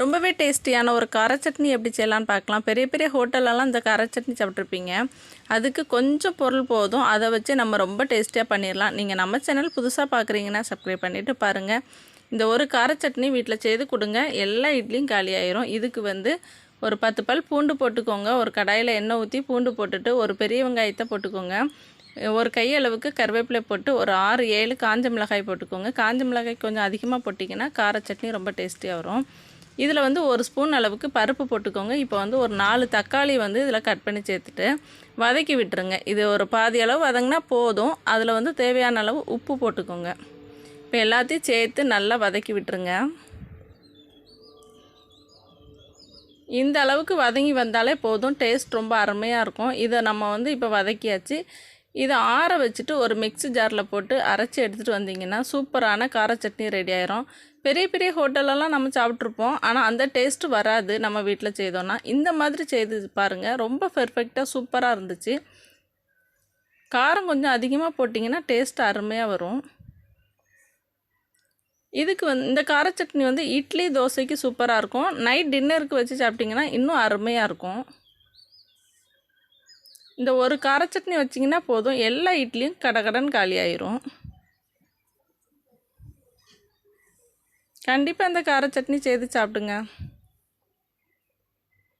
ரொம்பவே டேஸ்டியான ஒரு கார சட்னி எப்படி செய்யலான்னு பார்க்கலாம். பெரிய பெரிய ஹோட்டல்லலாம் இந்த கார சட்னி சாப்பிட்ருப்பீங்க. அதுக்கு கொஞ்சம் பொருள் போதும். அதை வச்சு நம்ம ரொம்ப டேஸ்டியாக பண்ணிடலாம் நீங்கள் நம்ம சேனல் புதுசாக பார்க்குறீங்கன்னா சப்ஸ்கிரைப் பண்ணிவிட்டு பாருங்கள் இந்த ஒரு கார சட்னி வீட்டில் செய்து கொடுங்க. எல்லா இட்லியும் காலியாயிரும். இதுக்கு வந்து ஒரு பத்து பல் பூண்டு போட்டுக்கோங்க. ஒரு கடாயில் எண்ணெய் ஊற்றி பூண்டு போட்டுட்டு ஒரு பெரிய வெங்காயத்தை போட்டுக்கோங்க. ஒரு கையளவுக்கு கருவேப்பிலை போட்டு ஒரு ஆறு ஏழு காஞ்ச மிளகாய் போட்டுக்கோங்க. காஞ்ச மிளகாய் கொஞ்சம் அதிகமாக போட்டிங்கன்னா கார சட்னி ரொம்ப டேஸ்டியாக வரும். இதில் வந்து ஒரு ஸ்பூன் அளவுக்கு பருப்பு போட்டுக்கோங்க. இப்போ வந்து ஒரு நாலு தக்காளி வந்து இதில் கட் பண்ணி சேர்த்துட்டு வதக்கி விட்டுருங்க. இது ஒரு பாதி அளவு வதங்கினா போதும். அதில் வந்து தேவையான அளவு உப்பு போட்டுக்கோங்க. இப்போ எல்லாத்தையும் சேர்த்து நல்லா வதக்கி விட்டுருங்க. இந்த அளவுக்கு வதங்கி வந்தாலே போதும். டேஸ்ட் ரொம்ப அருமையாக இருக்கும். இதை நம்ம வந்து இப்போ வதக்கியாச்சு. இதை ஆற வச்சுட்டு ஒரு மிக்ஸி ஜாரில் போட்டு அரைச்சி எடுத்துகிட்டு வந்தீங்கன்னா சூப்பரான கார சட்னி ரெடி ஆயிரும். பெரிய பெரிய ஹோட்டலெல்லாம் நம்ம சாப்பிட்ருப்போம். ஆனால் அந்த டேஸ்ட்டு வராது நம்ம வீட்டில் செய்தோன்னா இந்த மாதிரி செய்து பாருங்கள் ரொம்ப பெர்ஃபெக்டாக சூப்பராக இருந்துச்சு. காரம் கொஞ்சம் அதிகமாக போட்டிங்கன்னா டேஸ்ட் அருமையாக வரும். இதுக்கு வந்து இந்த கார சட்னி வந்து இட்லி தோசைக்கு சூப்பராக இருக்கும். நைட் டின்னருக்கு வச்சு சாப்பிட்டிங்கன்னா இன்னும் அருமையாக இருக்கும். இந்த ஒரு கார சட்னி வச்சிங்கன்னா போதும். எல்லா இட்லியும் கடகடன் காலி ஆயிரும். கண்டிப்பாக இந்த கார சட்னி செய்து சாப்பிடுங்க.